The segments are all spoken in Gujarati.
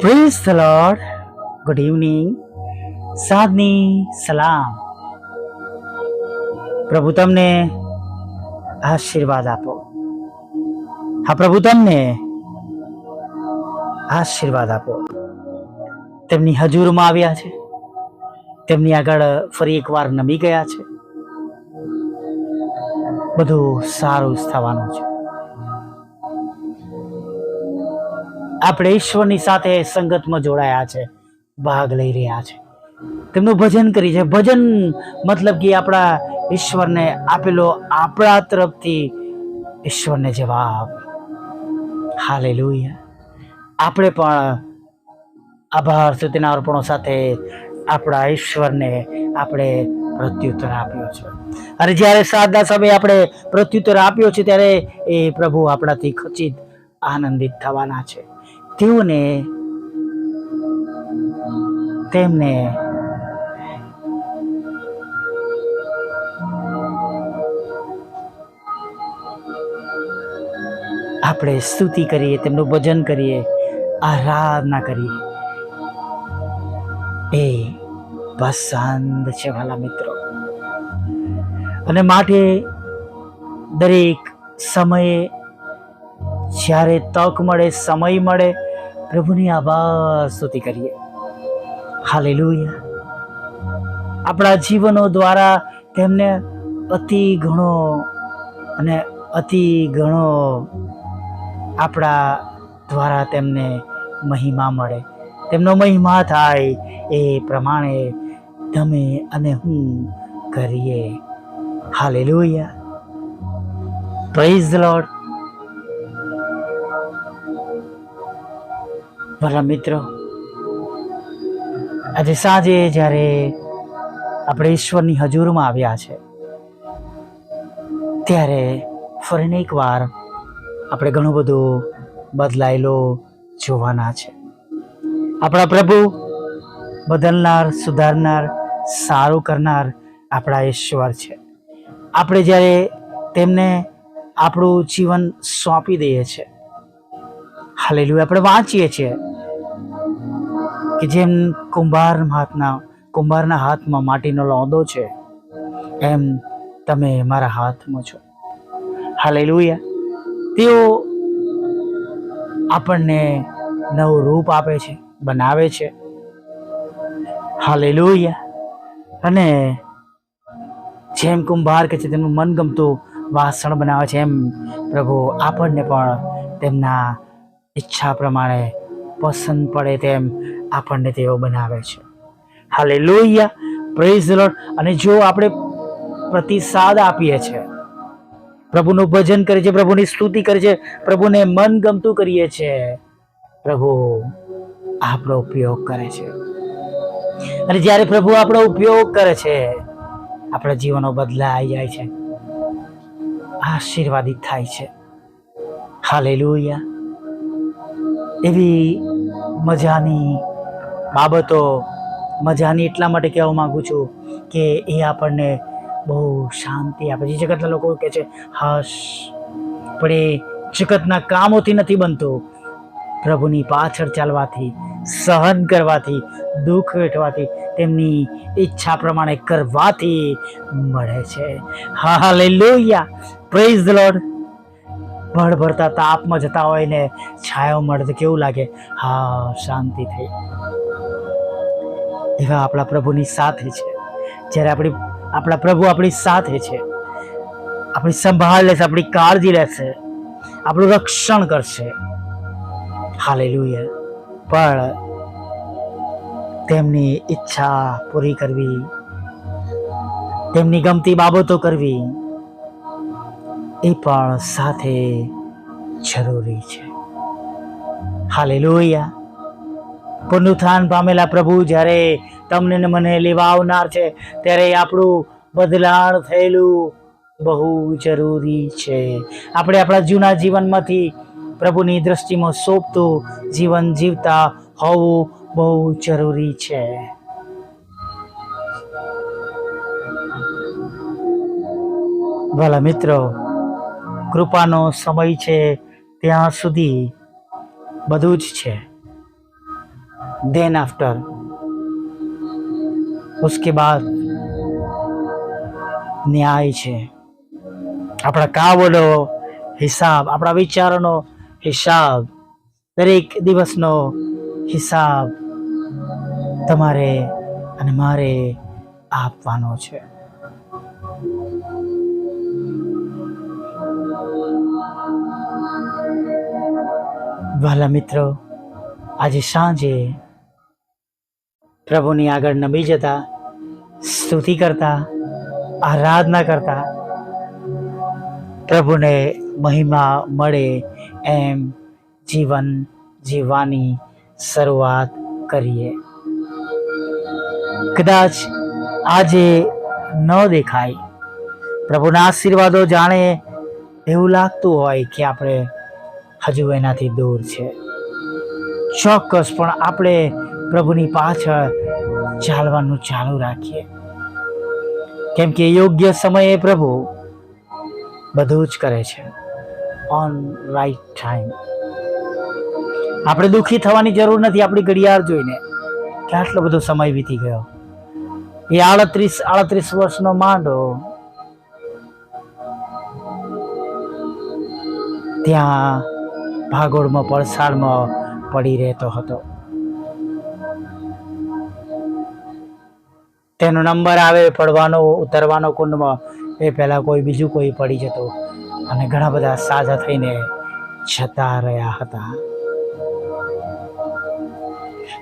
Praise the Lord good evening સાધની સલામ પ્રભુ તમને આશીર્વાદ આપો. હા, પ્રભુ તમને આશીર્વાદ આપો. તેમની હજુરમાં આવ્યા છે. તેમની આગળ ફરી એકવાર નમી ગયા છે. બધું સારું થવાનું છે. આપણે ઈશ્વરની સાથે સંગતમાં જોડાયા છે, ભાગ લઈ રહ્યા છે. તેમનું ભજન કરી છે. ભજન મતલબ કે આપણા ઈશ્વરને આપેલો આપણા તરફથી ઈશ્વરને જવાબ. હાલેલુયા. આપણે પણ આભાર સ્તુતિના અર્પણો સાથે આપણા ઈશ્વરને આપણે પ્રત્યુત્તર આપ્યો છે. અને જ્યારે સાદા સમયે આપણે પ્રત્યુત્તર આપ્યો છે, ત્યારે એ પ્રભુ આપણાથી ખચિત, આનંદિત થવાના છે. તેઓને તેમને આપણે સ્તુતિ કરીએ, તેમનું ભજન કરીએ, આરાધના કરીએ. એ પસંદ છે વાલા મિત્રો. અને માટે દરેક સમયે જ્યારે તક મળે, સમય મળે પ્રભુની આભાર સ્તુતિ કરીએ. હાલેલુયા. આપણા જીવનો દ્વારા તેમને અતિ ઘણો અને અતિ ઘણો આપણા દ્વારા તેમને મહિમા મળે. તેમનો મહિમા થાય એ પ્રમાણે તમે અને હું કરીએ. હાલેલુયા. પ્રેઝ લોર્ડ મારા મિત્રો, આજે સાંજે જ્યારે આપણે ઈશ્વરની હજુરમાં આવ્યા છે, ત્યારે ફરીને એકવાર આપણે ઘણું બધું બદલાયેલો જોવાના છે. આપણા પ્રભુ બદલનાર, સુધારનાર, સારું કરનાર આપણા ઈશ્વર છે. આપણે જ્યારે તેમને આપણું જીવન સોંપી દઈએ છીએ હાલેલું આપણે વાંચીએ છીએ. કે જેમ કુંભાર હાથના કુંભારના હાથમાં માટીનો લોંદો છે, એમ તમે મારા હાથમાં છો. હાલેલુયા. તેઓ આપણને નવું રૂપ આપે છે, બનાવે છે. હાલેલુયા. અને જેમ કુંભાર કે છે, તેમનું મનગમતું વાસણ બનાવે છે, એમ પ્રભુ આપણને પણ તેમના ઈચ્છા પ્રમાણે પસંદ પડે તેમ આપણને તેઓ બનાવે છે. હાલે લોહિયા પ્રેઝ લોડ અને જો આપણે પ્રતિસાદ આપીએ છીએ પ્રભુનું ભજન કરે છે, પ્રભુની સ્તુતિ કરે છે, પ્રભુને મન ગમતું કરીએ છીએ પ્રભુ આપણો ઉપયોગ કરે છે. અને જ્યારે પ્રભુ આપણો ઉપયોગ કરે છે, આપણા જીવનો બદલાઈ જાય છે. આશીર્વાદિત થાય છે. હાલેલુયા. એવી મજાની બાબતો મજાની એટલા માટે કહેવા માગું છું કે એ આપણને બહુ શાંતિ આપે. છે જગતના લોકો કહે છે, હશ, પણ એ જગતના કામોથી નથી બનતું. પ્રભુની પાછળ ચાલવાથી, સહન કરવાથી, દુઃખ વેઠવાથી, તેમની ઈચ્છા પ્રમાણે કરવાથી મળે છે. Hallelujah praise the Lord ભળ ભરતા તાપમાં જતા હોય ને છાયો મળે તો કેવું લાગે? હા, શાંતિ થઈ. એવા આપણા પ્રભુની સાથે છે. જ્યારે આપણી, આપણા પ્રભુ આપણી સાથે છે. આપણી સંભાળ લેશે, આપણી કાળજી લેશે, આપણું રક્ષણ કરશે. હાલે પણ તેમની ઈચ્છા પૂરી કરવી, તેમની ગમતી બાબતો કરવી, એ પણ સાથે જરૂરી છે. હાલેલુયા. પુનરુત્થાન પામેલા પ્રભુ, જ્યારે તમને ને મને લેવા આવનાર છે, ત્યારે આપણું બદલાણ થયેલું બહુ જરૂરી છે. આપણે આપણા જૂના જીવનમાંથી પ્રભુની દ્રષ્ટિમાં સોંપતું જીવન જીવતા હોવું બહુ જરૂરી છે. ભલા મિત્રો, કૃપાનો સમય છે ત્યાં સુધી બધું જ છે. देन आफ्टर उसके बाद ન્યાય છે આપણા કામોનો હિસાબ આપણા વિચારોનો હિસાબ દરેક દિવસનો હિસાબ તમારે અને મારે આપવાનો છે વહાલા મિત્રો આજે સાંજે પ્રભુની આગળ નમી જતા, સ્તુતિ કરતા, આરાધના કરતા, પ્રભુને મહિમા મળે એમ જીવન જીવવાની શરૂઆત કરીએ. કદાચ આજે ન દેખાય. પ્રભુના આશીર્વાદો જાણે એવું લાગતું હોય કે આપણે હજુ એનાથી દૂર છે. ચોક્કસ પણ આપણે પ્રભુની પાછળ ચાલવાનું ચાલુ રાખીએ. કેમ કે યોગ્ય સમયે પ્રભુ બધું જ કરે છે. ઓન રાઈટ ટાઈમ આપણે દુઃખી થવાની જરૂર નથી આપણી ઘડિયાળ જોઈને. કે આટલો બધો સમય વીતી ગયો. એ આડત્રીસ આડત્રીસ વર્ષનો માંડો ત્યાં ભાગોળમાં પડસાળમાં પડી રહેતો હતો. તેનો નંબર આવે પડવાનો ઉતરવાનો કુંડમાં, એ પહેલાં કોઈ બીજું કોઈ પડી જતો. અને ઘણા બધા સાજા થઈને જતા રહ્યા હતા.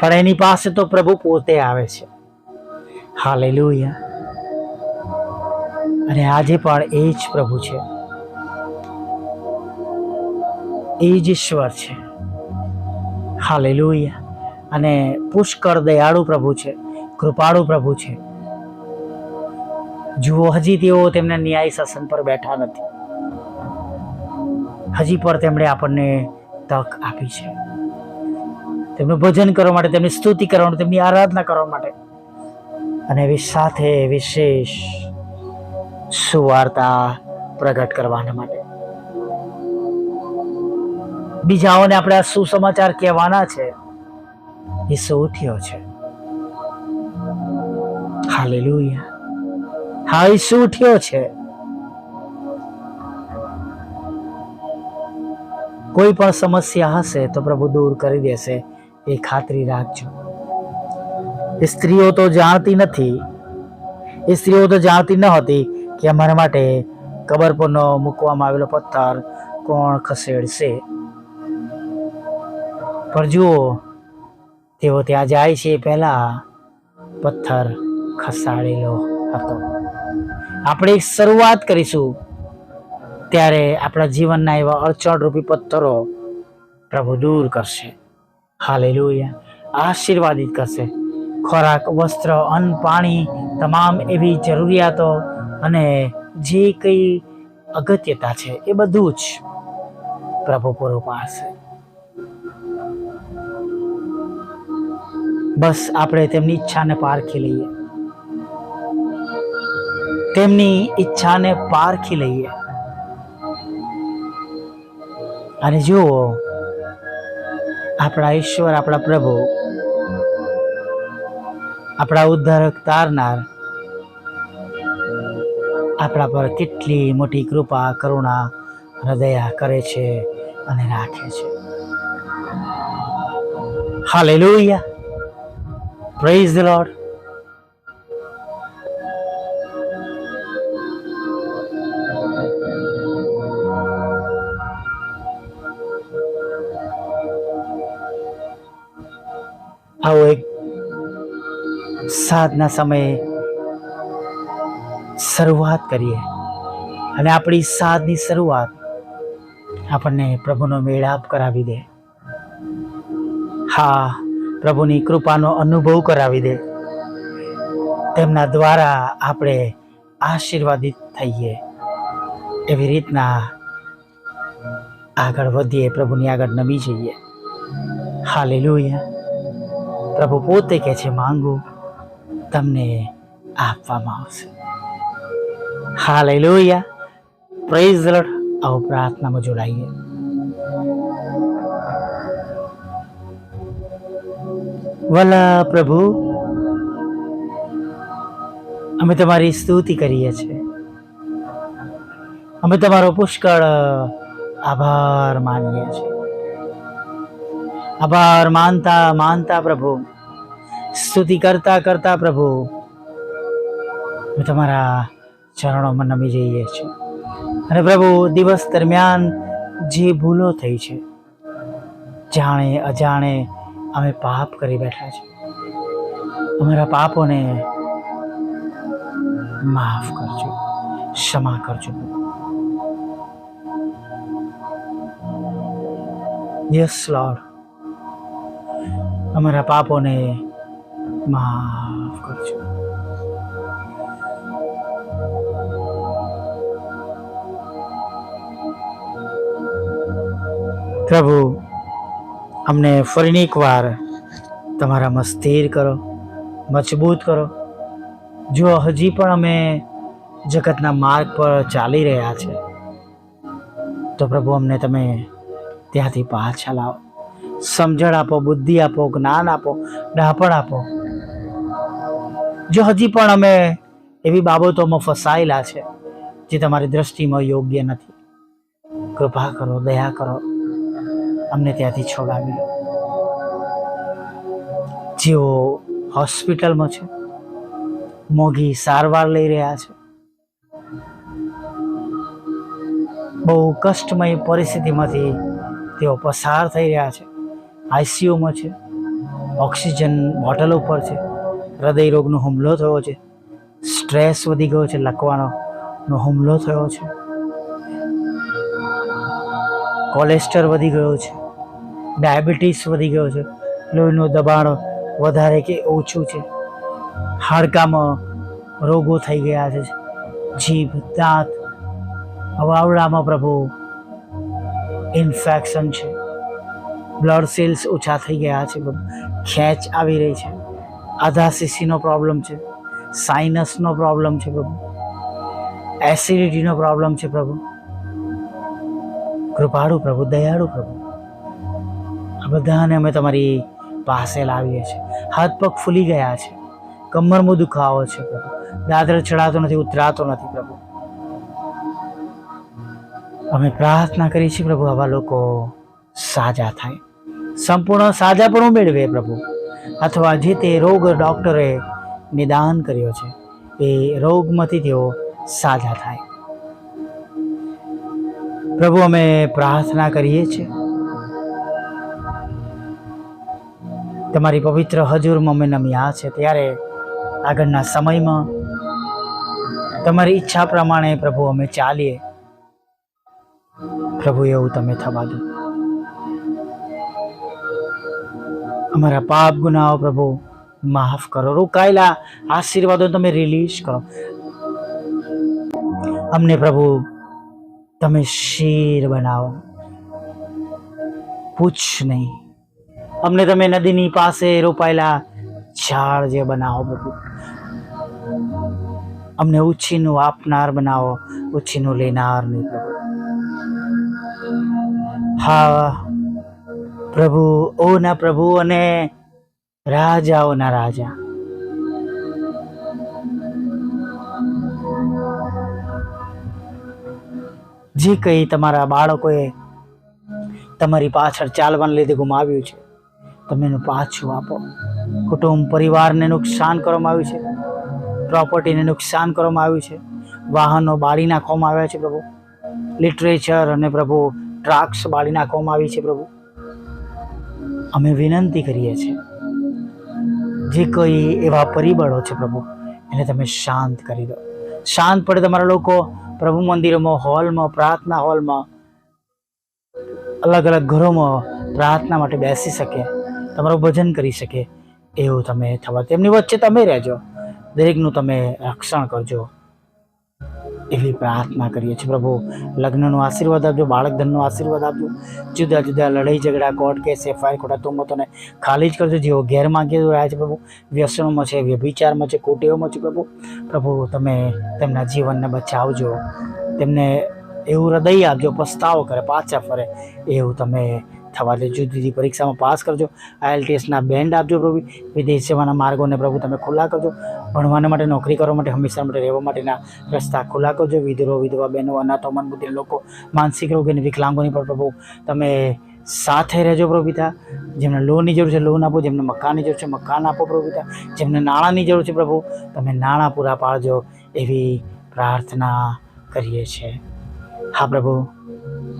પણ એની પાસે તો પ્રભુ પોતે આવે છે. હાલે અને આજે પણ એ જ પ્રભુ છે. એ જ ઈશ્વર છે. હાલે અને પુષ્કળ દયાળુ પ્રભુ છે. કૃપાળુ પ્રભુ છે. જુઓ, હજી તેઓ તેમના ન્યાય શાસન પર બેઠા નથી. હજી પર તેમણે આપણને તક આપી છે. તેમનું ભજન કરવા માટે, તેમની સ્તુતિ કરવા માટે, તેમની આરાધના કરવા માટે અને એવી સાથે વિશેષ સુવાર્તા પ્રગટ કરવાના માટે. બીજાઓને આપણે આ સુસમાચાર કહેવાના છે. એ સૌ ઉઠ્યો છે. હાલેલુયા. હા ઈસુ ઉઠ્યો છે? કોઈ પણ સમસ્યા હશે તો પ્રભુ દૂર કરી દેશે, એ ખાતરી રાખજો. સ્ત્રીઓ તો જાણતી નથી. એ સ્ત્રીઓ તો જાણતી ન હતી કે અમારા માટે કબર પરનો મૂકવામાં આવેલો પથ્થર કોણ ખસેડશે. પણ જુઓ, તેઓ ત્યાં જાય છે પહેલા પથ્થર. ખસાડેલો હતો. આપણે શરૂઆત કરીશું ત્યારે આપણા જીવનના એવા અડચણરૂપી પથ્થરો પ્રભુ દૂર કરશે. હાલે આશીર્વાદિત કરશે. ખોરાક, વસ્ત્ર, અન્ન, પાણી, તમામ એવી જરૂરિયાતો અને જે કંઈ અગત્યતા છે એ બધું જ પ્રભુ પૂરું પાડશે બસ, આપણે તેમની ઈચ્છાને પારખી લઈએ. તેમની ઈચ્છાને પારખી લઈએ અને જુઓ, આપણા ઈશ્વર, આપણા પ્રભુ, આપણા ઉદ્ધારક તારનાર, આપણા પર કેટલી મોટી કૃપા, કરુણા, હૃદયા કરે છે અને રાખે છે. હાલેલુયા. પ્રેઝ ધ લોર્ડ આવો એક સાધના સમયે શરૂઆત કરીએ. અને આપણી સાધની શરૂઆત આપણને પ્રભુનો મેળાપ કરાવી દે. હા, પ્રભુની કૃપાનો અનુભવ કરાવી દે. તેમના દ્વારા આપણે આશીર્વાદિત થઈએ. એવી રીતના આગળ વધીએ, પ્રભુની આગળ નમી જઈએ. હાલેલુયા. પ્રભુ પોતે કહે છે, માંગો તમને આપવામાં આવશે. હા હાલેલુયા પ્રેઝ લડ આવો પ્રાર્થનામાં જોડાઈએ. વલા પ્રભુ, અમે તમારી સ્તુતિ કરીએ છીએ. અમે તમારો પુષ્કળ આભાર માનીએ છીએ. આભાર, માનતા માનતા પ્રભુ. સ્તુતિ કરતા કરતા પ્રભુ તમારા ચરણોમાં નમી જઈએ છીએ અને પ્રભુ, દિવસ દરમિયાન જે ભૂલો થઈ છે, જાણે, અજાણે અમે પાપ કરી બેઠા છે અમારા પાપોને માફ કરજો, ક્ષમા કરજો યસ લોર્ડ અમારા પાપોને માફ કરજો. પ્રભુ, અમને ફરીને એકવાર તમારા સ્થિર કરો, મજબૂત કરો. જો હજી પણ અમે જગતના માર્ગ પર ચાલી રહ્યા છે. તો પ્રભુ, અમને તમે ત્યાંથી પાછા લાવો. સમજણ આપો, બુદ્ધિ આપો, જ્ઞાન આપો, ડાપણ આપો. જો હજી પણ અમે એવી બાબતોમાં ફસાયેલા છે જે તમારી દ્રષ્ટિમાં યોગ્ય નથી. કૃપા કરો, દયા કરો. અમને ત્યાંથી છોડાવી લો. જેઓ હોસ્પિટલમાં છે, મોંઘી સારવાર લઈ રહ્યા છે, બહુ કષ્ટમય પરિસ્થિતિમાંથી તેઓ પસાર થઈ રહ્યા છે. આઈસીયુમાં છે, ઓક્સિજન બોટલ ઉપર છે, હૃદય રોગનો હુમલો થયો છે, સ્ટ્રેસ વધી ગયો છે, લખવાનો હુમલો થયો છે, કોલેસ્ટર વધી ગયો છે, ડાયાબિટીસ વધી ગયો છે, લોહીનું દબાણ વધારે કે ઓછું છે, હાડકામાં રોગો થઈ ગયા છે, જીભ, દાંત અવાવડામાં પ્રભુ, ઇન્ફેક્શન છે. બ્લડ સેલ્સ ઓછા થઈ ગયા છે ખેંચ આવી રહી છે. આધા સીસીનો પ્રોબ્લેમ છે. સાઇનસનો પ્રોબ્લેમ છે, પ્રભુ. એસિડિટીનો પ્રોબ્લેમ છે, પ્રભુ. કૃપાળુ, પ્રભુ, દયાળુ, પ્રભુ. આ બધાને અમે તમારી પાસે લાવીએ છીએ. હાથ પગ ફૂલી ગયા છે. કમરમાં દુખાવો છે, પ્રભુ. દાદર ચડાતો નથી, ઉતરાતો નથી, પ્રભુ. અમે પ્રાર્થના કરી છીએ, પ્રભુ, આવા લોકો સાજા થાય. સંપૂર્ણ સાજાપણું મેળવે પ્રભુ. અથવા જે તે રોગ ડૉક્ટરે નિદાન કર્યો છે, એ રોગમાંથી તેઓ સાજા થાય. પ્રભુ, અમે પ્રાર્થના કરીએ છીએ. તમારી પવિત્ર હજુરમાં અમે નમ્યા છે. ત્યારે આગળના સમયમાં તમારી ઈચ્છા પ્રમાણે પ્રભુ, અમે ચાલીએ. પ્રભુ, એવું તમે થવા દો. અમારા પાપ ગુનાઓ પ્રભુ, માફ કરો, રોકાયેલા આશીર્વાદો તમે રિલીઝ કરો. અમને પ્રભુ, તમે શેર બનાવો. પૂછ નહીં. અમને તમે નદીની પાસે રોપાયેલા ઝાડ જે બનાવો પ્રભુ. અમને ઉછીનું આપનાર બનાવો, ઉછીનું લેનાર નહીં પ્રભુ. હા પ્રભુ, ઓના પ્રભુ અને રાજાઓના રાજા. જે કંઈ તમારા બાળકોએ તમારી પાછળ ચાલવાને લીધે ગુમાવ્યું છે, તમે એનું પાછું આપો. કુટુંબ, પરિવારને નુકસાન કરવામાં આવ્યું છે, પ્રોપર્ટીને નુકસાન કરવામાં આવ્યું છે, વાહનો બાળી નાખવામાં આવ્યા છે પ્રભુ. લિટરેચર અને પ્રભુ ટ્રાક્સ બાળી નાખવામાં આવી છે પ્રભુ. અમે વિનંતી કરીએ છીએ. જે કોઈ એવા પરિબળો છે પ્રભુ, એને તમે શાંત કરી દો. શાંત પડે તમારા લોકો પ્રભુ મંદિરોમાં, હોલમાં, પ્રાર્થના હોલમાં અલગ અલગ ઘરોમાં પ્રાર્થના માટે બેસી શકે, તમારું ભજન કરી શકે, એવું તમે થવા તેમની વચ્ચે તમે રહેજો. દરેકનું તમે રક્ષણ કરજો. એવી પ્રાર્થના કરીએ છીએ. પ્રભુ, લગ્નનો આશીર્વાદ આપજો બાળક ધનનો આશીર્વાદ આપજો. જુદા જુદા લડાઈ ઝઘડા, કોર્ટ કેસ, એફઆઈઆર, ખોટા તુમતોને ખાલી જ કરજો. જેઓ ગેરમાગી રહ્યા છે પ્રભુ, વ્યસનોમાં છે, વ્યભિચારમાં છે કુટેવમાં છે પ્રભુ. પ્રભુ, તમે તેમના જીવનને બચાવજો. તેમને એવું હૃદય આપજો, પસ્તાવો કરે, પાછા ફરે. એવું તમે થવા દે. જુદી જુદી પરીક્ષામાં પાસ કરજો. આઈએલટીએસના બેન્ડ આપજો પ્રભુ. વિદેશ સેવાના માર્ગોને પ્રભુ તમે ખુલ્લા કરજો. ભણવાના માટે, નોકરી કરવા માટે, હંમેશા માટે, રહેવા માટેના રસ્તા ખુલ્લા કરજો. વિધરો વિધવા, બહેનો, અનાથો મનબુદ્ધિ લોકો, માનસિક રોગ અને વિકલાંગોની પણ પ્રભુ તમે સાથે રહેજો પ્રભુ પિતા જેમને લોનની જરૂર છે, લોન આપો. જેમને મકાનની જરૂર છે, મકાન આપો પ્રભુ જેમને નાણાંની જરૂર છે પ્રભુ, તમે નાણાં પૂરા પાડજો એવી પ્રાર્થના કરીએ છીએ. હા પ્રભુ.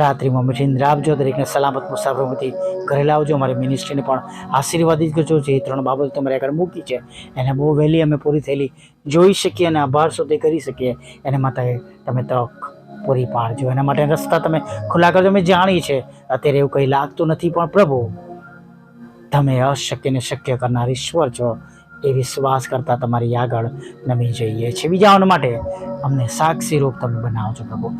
રાત્રિમાં નિંદ્રા આપજો દરેકને સલામત મુસાફરોમાંથી ઘરે લાવજો. અમારી મિનિસ્ટ્રીને પણ આશીર્વાદિત કરજો જે ત્રણ બાબતો તમારે આગળ મૂકી છે, એને બહુ વહેલી અમે પૂરી થયેલી જોઈ શકીએ અને આભાર સુધી કરી શકીએ. એને માટે તમે તક પૂરી પાડજો. એના માટે રસ્તા તમે ખુલ્લા કરજો. અમે જાણીએ છીએ, અત્યારે એવું કંઈ લાગતું નથી, પણ પ્રભુ, તમે અશક્યને શક્ય કરનાર ઈશ્વર છો. એ વિશ્વાસ કરતા તમારી આગળ નમી જઈએ છીએ. બીજાઓના માટે અમને સાક્ષી રૂપ તમે બનાવો છો પ્રભુ.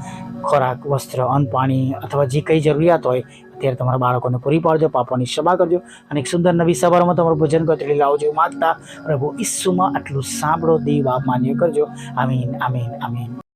ખોરાક, વસ્ત્ર, અન્ન, પાણી અથવા જે કંઈ જરૂરિયાત હોય, અત્યારે તમારા બાળકોને પૂરી પાડજો, પાપોની ક્ષમા કરજો અને એક સુંદર નવી સવારમાં તમારું ભોજન કતરી લાવજો. માગતા પ્રભુ ઈસુમાં આટલું સાંભળો, દેવ માન્ય કરજો. આમીન આમીન આમીન.